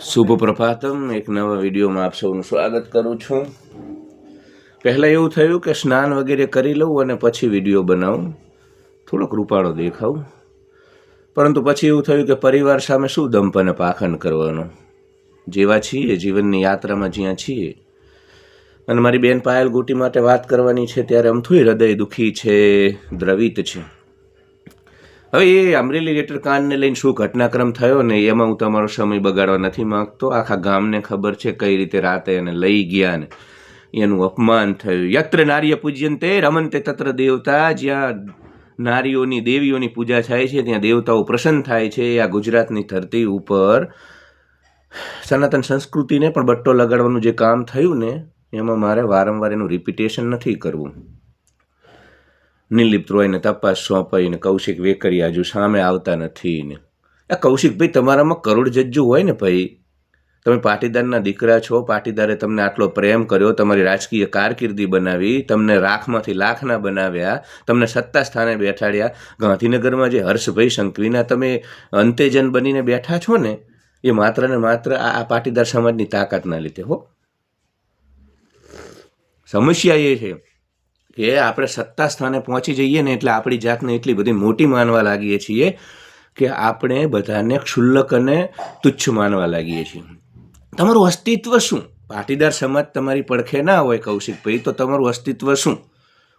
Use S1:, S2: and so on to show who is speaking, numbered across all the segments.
S1: શુભ પ્રભાતમ એક નવા વિડીયોમાં આપ સૌનું સ્વાગત કરું છું. પહેલાં એવું થયું કે સ્નાન વગેરે કરી લઉં અને પછી વીડિયો બનાવું. થોડોક રૂપાળો દેખાવું. પરંતુ પછી એવું થયું કે પરિવાર સામે શું દંપ અને પાખંડ કરવાનો? જેવા છીએ, જીવનની યાત્રામાં જ્યાં છીએ. અને મારી બેન પાયલ ગોટી માટે વાત કરવાની છે, ત્યારે અમથું હૃદય દુઃખી છે, દ્રવિત છે. હવે એ અમરેલી લેટર કાંડને લઈને શું ઘટનાક્રમ થયો ને એમાં હું તમારો સમય બગાડવા નથી માંગતો? આખા ગામને ખબર છે કઈ રીતે રાતે એને લઈ ગયા ને એનું અપમાન થયું. યત્ર નાર્ય પૂજ્યંતે, રમંતે તત્ર દેવતા, જ્યાં નારીઓની દેવીઓની પૂજા થાય છે, ત્યાં દેવતાઓ પ્રસન્ન થાય છે, આ ગુજરાતની ધરતી ઉપર. સનાતન સંસ્કૃતિને પણ બટ્ટો લગાડવાનું જે કામ થયું ને, એમાં મારે વારંવાર એનું રિપીટેશન નથી કરવું. નિર્લિપ્ત રોયને તપાસ સોંપાઈને કૌશિક વેકરિયા હજુ સામે આવતા નથી ને. આ કૌશિકભાઈ તમારામાં કરોડ જજ્જુ હોય ને ભાઈ? તમે પાટીદારના દીકરા છો, પાટીદારે તમને આટલો પ્રેમ કર્યો, તમારી રાજકીય કારકિર્દી બનાવી, તમને રાખમાંથી લાખના બનાવ્યા, તમને સત્તા સ્થાને બેઠાડ્યા. ગાંધીનગરમાં જે હર્ષભાઈ સંકવીના તમે અંતેજન બનીને બેઠા છો ને, એ માત્ર ને માત્ર આ પાટીદાર સમાજની તાકાતના લીધે, હો. સમસ્યા એ છે. કે આપણે સત્તા સ્થાને પહોંચી જઈએ ને એટલે આપણી જાતને એટલી બધી મોટી માનવા લાગીએ છીએ કે આપણે બધાને ક્ષુલ્લક અને તુચ્છ માનવા લાગીએ છીએ. તમારું અસ્તિત્વ શું? પાટીદાર સમાજ તમારી પડખે ના હોય કૌશિકભાઈ તો તમારું અસ્તિત્વ શું?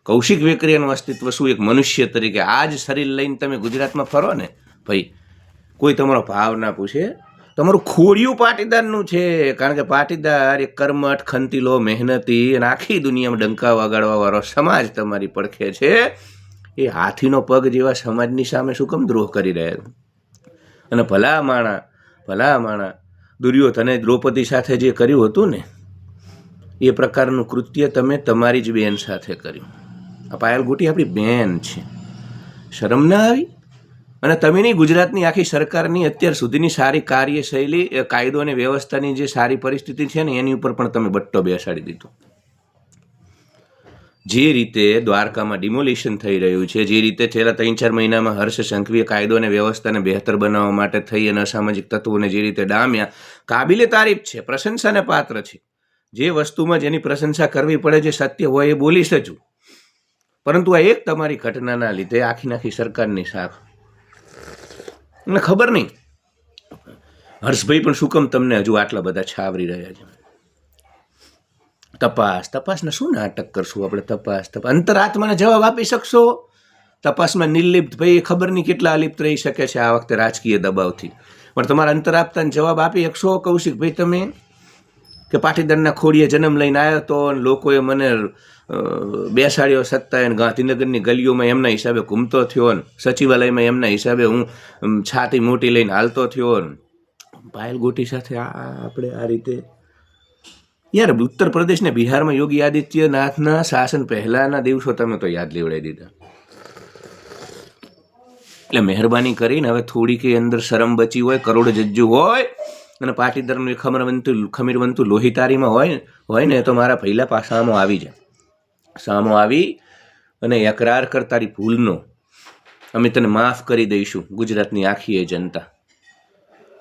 S1: કૌશિક વેકરિયાનું અસ્તિત્વ શું? એક મનુષ્ય તરીકે. આ જ શરીર લઈને તમે ગુજરાતમાં ફરો ને ભાઈ, કોઈ તમારો ભાવ ના પૂછે. તમારું ખોડિયું પાટીદારનું છે, કારણ કે પાટીદાર એક કર્મઠ, ખંતીલો, મહેનતી અને આખી દુનિયામાં ડંકા વગાડવા વાળો સમાજ તમારી પડખે છે. એ હાથીનો પગ જેવા સમાજની સામે શું કેમ દ્રોહ કરી રહ્યા અને ભલા માણા ભલા માણા દુર્યોધને દ્રૌપદી સાથે જે કર્યું હતું ને, એ પ્રકારનું કૃત્ય તમે તમારી જ બેન સાથે કર્યું. આ પાયલ ગુટી આપણી બેન છે. શરમ ના આવી? અને તમે નહીં ગુજરાતની આખી સરકારની અત્યાર સુધીની સારી કાર્યશૈલી કાયદો અને વ્યવસ્થાની જે સારી પરિસ્થિતિ છે ને, એની ઉપર પણ તમે બટ્ટો બેસાડી દીધો. જે રીતે દ્વારકામાં ડિમોલિશન થઈ રહ્યું છે, જે રીતે છેલ્લા ત્રણ ચાર મહિનામાં હર્ષ સંઘવીએ કાયદો અને વ્યવસ્થાને બહેતર બનાવવા માટે થઈ અને અસામાજિક તત્વોને જે રીતે ડામ્યા, કાબિલે તારીફ છે, પ્રશંસાને પાત્ર છે. જે વસ્તુમાં જેની પ્રશંસા કરવી પડે, જે સત્ય હોય એ બોલીશ જ પરંતુ આ એક તમારી ઘટનાના લીધે આખી નાખી સરકારની શાખ મને ખબર નહીં. હર્ષભાઈ પણ શું કમ તમને હજુ આટલા બધા છાવરી રહ્યા છે? તપાસ, તપાસને શું નાટક કરશું આપણે? તપાસ તપાસ. અંતરાત્માને જવાબ આપી શકશો? તપાસમાં નિર્લિપ્ત ભાઈ એ ખબર નહીં કેટલા અલિપ્ત રહી શકે છે આ વખતે રાજકીય દબાવથી. પણ તમારા અંતરાત્માને જવાબ આપી શકશો? કૌશિકભાઈ, તમે? કે પાટીદારના ખોડીએ જન્મ લઈને આવ્યો તો અને લોકોએ મને બેસાડ્યો સત્તા અને ગાંધીનગરની ગલીઓમાં એમના હિસાબે ઘૂમતો થયો ને સચિવાલયમાં એમના હિસાબે હું છાતી મોટી લઈને હાલતો થયો ને પાયલ ગોટી સાથે આ આપણે આ રીતે યાર ઉત્તર પ્રદેશ ને બિહારમાં યોગી આદિત્યનાથના શાસન પહેલાના દિવસો તમે તો યાદ લેવડાવી દીધા. એટલે મહેરબાની કરીને હવે થોડીક અંદર શરમ બચી હોય કરોડ જજ્જુ હોય અને પાટીદારનું એ ખમરવંતું ખમીરવંતું લોહીતારીમાં હોય હોય ને તો મારા પહેલાં પાસામાં આવી જાય. સામો આવી અને એકરાર કર તારી ભૂલનો. અમે તને માફ કરી દઈશું, ગુજરાતની આખી એ જનતા.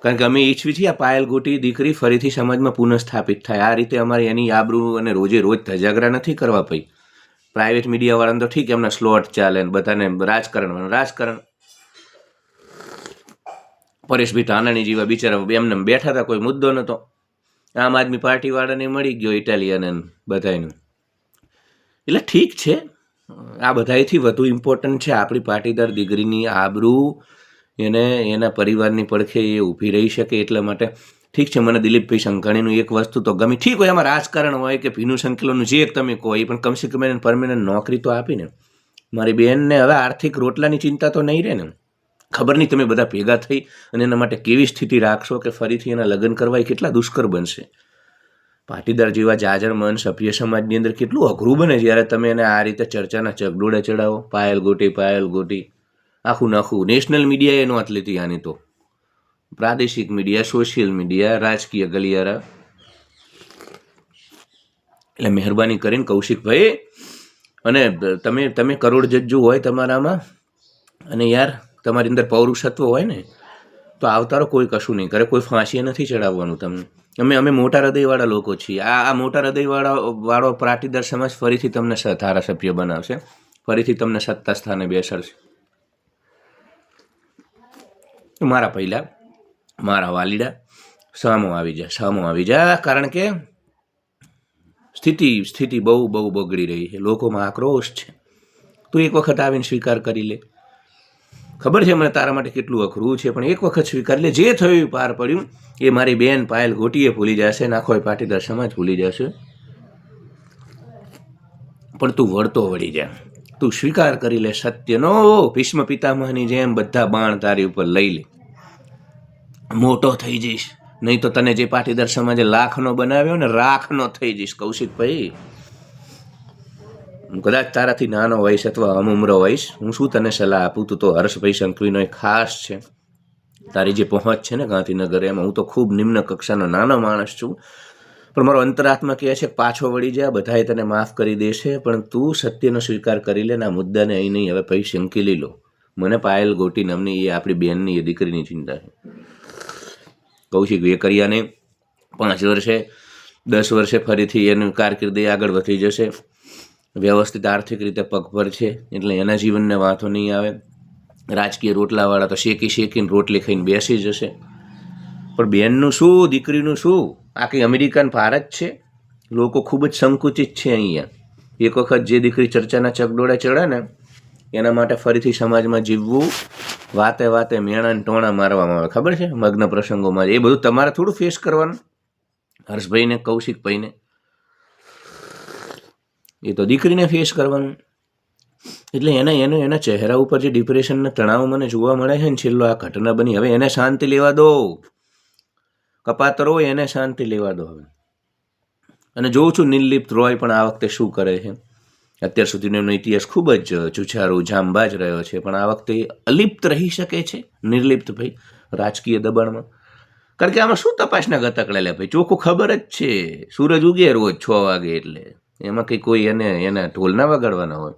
S1: કારણ કે અમે ઈચ્છવી છીએ આ પાયલ ગોટી દીકરી ફરીથી સમાજમાં પુનઃસ્થાપિત થાય. આ રીતે અમારે એની આબરૂ અને રોજે રોજ ધજાગરા નથી કરવા પઈ. પ્રાઇવેટ મીડિયાવાળાને તો ઠીક, એમના સ્લોટ ચાલે બધાને રાજકારણ રાજકારણ પરેશભાઈ ધાનાણી જેવા બિચારા એમને બેઠા હતા, કોઈ મુદ્દો નહોતો આમ આદમી પાર્ટીવાળાને મળી ગયો ઇટાલિયન બધાનું એટલે ઠીક છે. આ બધાયથી વધુ ઇમ્પોર્ટન્ટ છે. આપણી પાટીદાર દીકરીની આબરૂ, એને, એના પરિવારની પડખે એ ઊભી રહી શકે એટલા માટે. ઠીક છે, મને દિલીપભાઈ શંકાણીનું એક વસ્તુ તો ગમી. ઠીક હોય એમાં રાજકારણ હોય કે ભીનું સંકલનનું જે તમે કહો એ, પણ કમસે કમ એને પરમેનન્ટ નોકરી તો આપીને મારી બેનને હવે આર્થિક રોટલાની ચિંતા તો નહીં રહે ને. ખબર નહીં તમે બધા ભેગા થઈ અને એના માટે કેવી સ્થિતિ રાખશો કે ફરીથી એના લગ્ન કરવા એ કેટલા દુષ્કર બનશે? પાટીદાર જેવા જાજર મન સભ્ય સમાજની અંદર કેટલું અઘરું બને જ્યારે તમે એને આ રીતે ચર્ચાના ચગડોળે ચડાવો, પાયલ ગોટી પાયલ ગોટી. આખું નાખું નેશનલ મીડિયાએ નોંધ લીધી આની તો. પ્રાદેશિક મીડિયા, સોશિયલ મીડિયા, રાજકીય ગલિયારા. એટલે મહેરબાની કરીને કૌશિકભાઈ, અને તમે તમે કરોડ જજ્જુ હોય તમારામાં. અને યાર તમારી અંદર પૌરુષત્વ હોય ને, તો આવતારો કોઈ કશું નહીં કરે, કોઈ ફાંસીએ નથી ચડાવવાનું તમને. અમે અમે મોટા હૃદયવાળા લોકો છીએ. આ આ મોટા હૃદયવાળા, વાળો પાટીદાર સમાજ ફરીથી તમને ધારાસભ્ય બનાવશે. ફરીથી તમને સત્તા સ્થાને બેસાડશે. મારા પહેલાં મારા વાલીડા, સામો આવી જા, સામો આવી જા, કારણ કે સ્થિતિ સ્થિતિ બહુ બહુ બગડી રહી છે. લોકોમાં આક્રોશ છે. તું એક વખત આવીને સ્વીકાર કરી લે. ખબર છે મને તારા માટે કેટલું અઘરું છે, પણ એક વખત સ્વીકાર લે. જે થયું એ પાર પડ્યું. એ મારી બેન પાયલ ગોટીએ ભૂલી જશે નાખો પાટીદાર સમાજ ભૂલી જશે. પણ તું વળતો વળી જા. તું સ્વીકાર કરી લે સત્યનો. ભીષ્મ પિતામહની જેમ બધા બાણ તારી ઉપર લઈ લે. મોટો થઈ જઈશ. નહીં તો તને જે પાટીદાર સમાજે લાખનો બનાવ્યો ને, રાખનો થઈ જઈશ. કૌશિકભાઈ કદાચ તારાથી નાનો હોઈશ અથવા અમુમરો હોઈશ, હું શું તને સલાહ આપું? તું તો હર્ષભાઈ સંઘવીનો એક ખાસ છે. તારી જે પહોંચ છે ને ગાંધીનગર, એમાં હું તો ખૂબ નિમ્ન કક્ષાનો નાનો માણસ છું. પણ મારો અંતરાત્મા કહે છે પાછો વળી જા, બધાએ તને માફ કરી દેશે, પણ તું સત્યનો સ્વીકાર કરી લે આ મુદ્દાને અહીં નહીં, હવે પછી શંકેલી લો. મને પાયલ ગોટી નામની એ આપણી બેનની એ દીકરીની ચિંતા છે. કૌશિક વેકરિયાને પાંચ વર્ષે, દસ વર્ષે ફરીથી એની કારકિર્દી આગળ વધી જશે. વ્યવસ્થિત આર્થિક રીતે પગભર છે, એટલે એના જીવનને વાંધો નહીં આવે. રાજકીય રોટલાવાળા તો શેકી શેકીને રોટલી ખાઈને બેસી જશે. પણ બેનનું શું, દીકરીનું શું? આ કંઈ અમેરિકન ભારત છે? લોકો ખૂબ જ સંકુચિત છે અહીંયા. એક વખત જે દીકરી ચર્ચાના ચકડોળે ચડે ને, એના માટે ફરીથી સમાજમાં જીવવું, વાતે વાતે મેણા અને ટોણા મારવામાં આવે. ખબર છે? મગ્ન પ્રસંગોમાં. એ બધું તમારે થોડું ફેસ કરવાનું. હર્ષભાઈને, કૌશિકભાઈને. એ તો દીકરીને ફેસ કરવાનું. એટલે એના, એને, એના ચહેરા ઉપર જે ડિપ્રેશનના તણાવ મને જોવા મળે છે ને છેલ્લો આ ઘટના બની, હવે એને શાંતિ લેવા દો. કપાતરો એને શાંતિ લેવા દો હવે. અને જોઉં છું નિર્લિપ્ત રોય પણ આ વખતે શું કરે છે. અત્યાર સુધીનો એમનો ઇતિહાસ ખૂબ જ જુછારો, જાંબાજ રહ્યો છે, પણ આ વખતે અલિપ્ત રહી શકે છે નિર્લિપ્ત ભાઈ, રાજકીય દબાણમાં. કારણ કે આમાં શું તપાસના ગતકડા લે ભાઈ? ચોખ્ખું ખબર જ છે. સૂરજ ઉગે રોજ છ વાગે એટલે. એમાં કંઈ કોઈ એને, એના ઢોલ ના વગાડવાના હોય.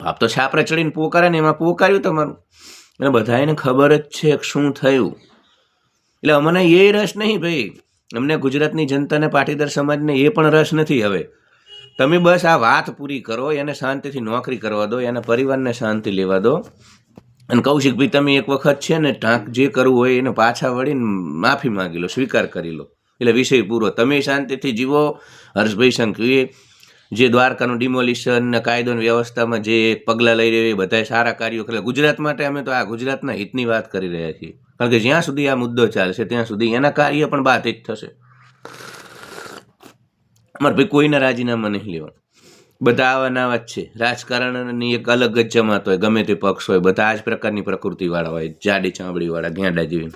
S1: પાપ તો છાપરે ચડીને પોકારે ને એમાં પોકાર્યું તમારું. અને બધા એને ખબર જ છે શું થયું. એટલે અમને એ રસ નહીં ભાઈ. અમને ગુજરાતની જનતાને પાટીદાર સમાજને એ પણ રસ નથી હવે. તમે બસ આ વાત પૂરી કરો, એને શાંતિથી નોકરી કરવા દો, એના પરિવારને શાંતિ લેવા દો. અને કૌશિકભાઈ તમે એક વખત છે ને ટાંક જે કરવું હોય એને પાછા વળીને માફી માગી લો, સ્વીકાર કરી લો. એટલે વિષય પૂરો. તમે શાંતિથી જીવો, હર્ષભાઈ શંકરીએ જે દ્વારકાનું ડિમોલિશન કાયદો વ્યવસ્થામાં જે પગલાં લઈ રહ્યા એ બધાએ સારા કાર્યો કરે. ગુજરાત માટે અમે તો આ ગુજરાતના હિતની વાત કરી રહ્યા છીએ. કારણ કે જ્યાં સુધી આ મુદ્દો ચાલશે, ત્યાં સુધી એના કાર્ય પણ બાધિત થશે. અમારે ભાઈ કોઈના રાજીનામા નહીં લેવા બધા આવા નાવા છે. રાજકારણની એક અલગ જ જમાત હોય, ગમે તે પક્ષ હોય, બધા આ જ પ્રકારની પ્રકૃતિવાળા હોય, જાડી ચામડીવાળા, ગેંડા જેવી.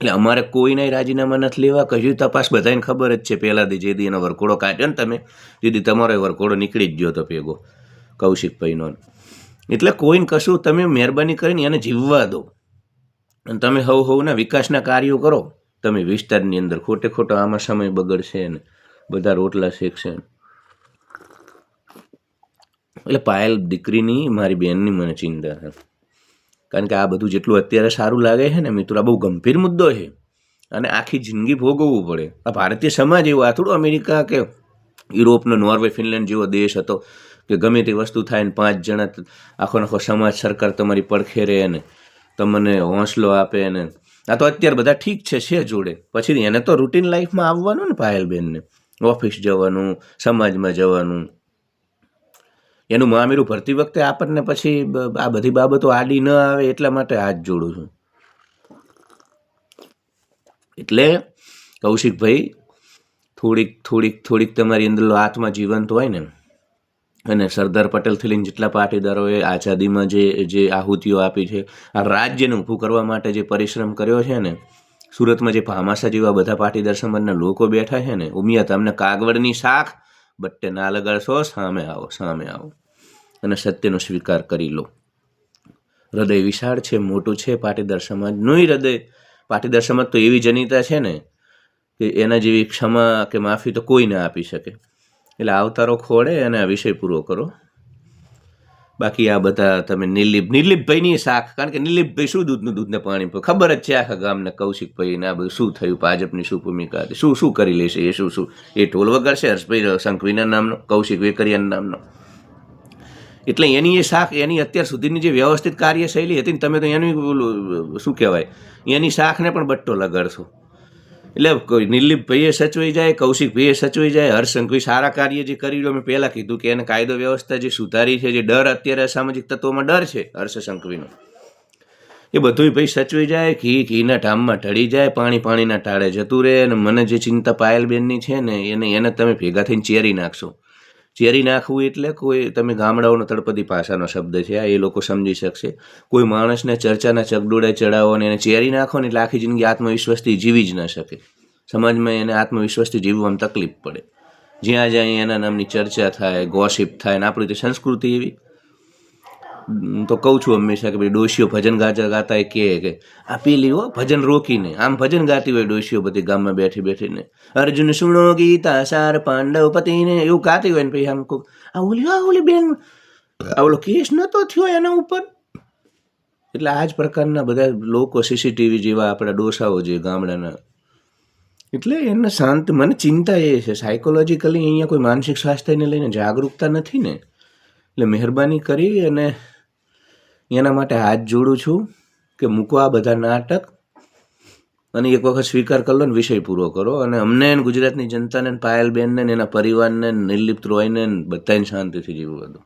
S1: એટલે અમારે કોઈના રાજીનામા નથી લેવા, કશું તપાસ બધાને ખબર જ છે. પહેલાંથી જે દી એનો વરકોડો કાઢ્યો ને તમે દીદી તમારો એ વરઘોડો નીકળી જ ગયો તો ભેગો, કૌશિકભાઈનો. એટલે કોઈને કશું તમે મહેરબાની કરીને એને જીવવા દો. અને તમે હવ હવના વિકાસના કાર્યો કરો. તમે વિસ્તારની અંદર ખોટે ખોટો આમાં સમય બગડશે ને, બધા રોટલા શેકશે એટલે પાયલ દીકરીની, મારી બેનની મને ચિંતા છે કારણ કે આ બધું જેટલું અત્યારે સારું લાગે છે ને મિત્રો આ બહુ ગંભીર મુદ્દો છે. અને આખી જિંદગી ભોગવવું પડે. આ ભારતીય સમાજ એવો, આ થોડું અમેરિકા કે યુરોપનો, નોર્વે, ફિનલેન્ડ જેવો દેશ હતો કે ગમે તે વસ્તુ થાય ને પાંચ જણા આખો આખો સમાજ, સરકાર તમારી પડખે રહે ને તમને હોંસલો આપે ને. આ તો અત્યારે બધા ઠીક છે છે જોડે. પછી એને તો રૂટીન લાઈફમાં આવવાનું ને પાયલબેનને. ઓફિસ જવાનું, સમાજમાં જવાનું. એનું મામેરું ભરતી વખતે આપણને પછી આ બધી બાબતો આડી ન આવે એટલા માટે હાથ જોડું છું. એટલે કૌશિકભાઈ, થોડીક થોડીક થોડીક તમારી અંદર આત્મા જીવંત હોય ને, અને સરદાર પટેલથી લઈને જેટલા પાટીદારોએ આઝાદીમાં જે જે આહુતિઓ આપી છે, આ રાજ્યને ઊભું કરવા માટે જે પરિશ્રમ કર્યો છે ને, સુરતમાં જે ભામાસા જેવા બધા પાટીદાર સમાજના લોકો બેઠા છે ને, ઉમિયા, તમને કાગવડની શાખ બટ્ટે ના લગાડશો સામે આવો સામે આવો. અને સત્યનો સ્વીકાર કરી લો. હૃદય વિશાળ છે, મોટું છે પાટીદાર સમાજનું હૃદય. પાટીદાર સમાજ તો એવી જનિતા છે ને કે એના જેવી ક્ષમા કે માફી તો કોઈ ના આપી શકે. એટલે આવતારો ખોડે અને આ વિષય પૂરો કરો. બાકી આ બધા તમે નિર્લિપ નિર્લિપભાઈની શાખ કારણ કે નિર્લિપભાઈ શું દૂધનું, દૂધને પાણી ખબર જ છે આખા ગામને કૌશિકભાઈને આ બધું શું થયું ભાજપની શું ભૂમિકા હતી? શું શું કરી લેશે એ, શું શું? એ ઢોલ વગાડશે હર્ષભાઈ શંખવીના નામનો, કૌશિક વેકરિયાના નામનો. એટલે એની એ શાખ એની અત્યાર સુધીની જે વ્યવસ્થિત કાર્યશૈલી હતી ને તમે તો એની શું કહેવાય? એની શાખને પણ બટ્ટો લગાડશો. એટલે નિર્લિપભાઈએ સચવાઈ જાય કૌશિકભાઈએ સચવાઈ જાય હર્ષંકભાઈ સારા કાર્ય જે કરી રહ્યો, મેં પહેલાં કીધું કે એને કાયદો વ્યવસ્થા જે સુધારી છે, જે ડર અત્યારે અસામાજિક તત્વોમાં ડર છે હર્ષશંકવીનો એ બધું ભાઈ સચવાઈ જાય, ઘી ઘીના ઢામમાં ઢળી જાય, પાણી પાણીના ટાળે જતું રહે, અને મને જે ચિંતા પાયલબેનની છે ને, એને એને તમે ભેગા થઈને ચેરી નાખશો. ચેરી નાખવું એટલે કોઈ, તમે ગામડાઓનો તળપદી ભાષાનો શબ્દ છે, આ એ લોકો સમજી શકશે. કોઈ માણસને ચર્ચાના ચગડોળે ચડાવો અને એને ચેરી નાખો ને એટલે આખી જિંદગી આત્મવિશ્વાસથી જીવી જ ન શકે. સમાજમાં એને આત્મવિશ્વાસથી જીવવામાં તકલીફ પડે. જ્યાં જ્યાં એના નામની ચર્ચા થાય, ગોસિપ થાય ને આપણી સંસ્કૃતિ એવી તો કહું છું હંમેશા કે ભાઈ ડોશીઓ ભજન ગાતા ગાતા એ કે, આ પીલી હો, ભજન રોકીને. આમ ભજન ગાતી હોય ડોશીઓ બધી ગામમાં બેઠી બેઠીને. અર્જુન સુણો ગીતા સાર પાંડવ પતિને એવું ગાતી હોય ને પછી આમ આ ઓલી આ ઓલી બેન, આ ઓલો કેસ નહોતો થયો એના ઉપર? એટલે આ જ પ્રકારના બધા લોકો સીસીટીવી જેવા આપણા ડોસાઓ જે ગામડાના. એટલે એને શાંત મને, ચિંતા એ છે. સાયકોલોજીકલી અહીંયા કોઈ માનસિક સ્વાસ્થ્યને લઈને જાગૃતતા નથી ને. એટલે મહેરબાની કરી અને એના માટે હાથ જોડું છું કે મૂકો આ બધા નાટક અને એક વખત સ્વીકાર કરી લો ને વિષય પૂરો કરો. અને અમને ગુજરાતની જનતાને પાયલબેનને એના પરિવારને નિર્લિપ્ત રોયને બધાને શાંતિથી જીવવું હતું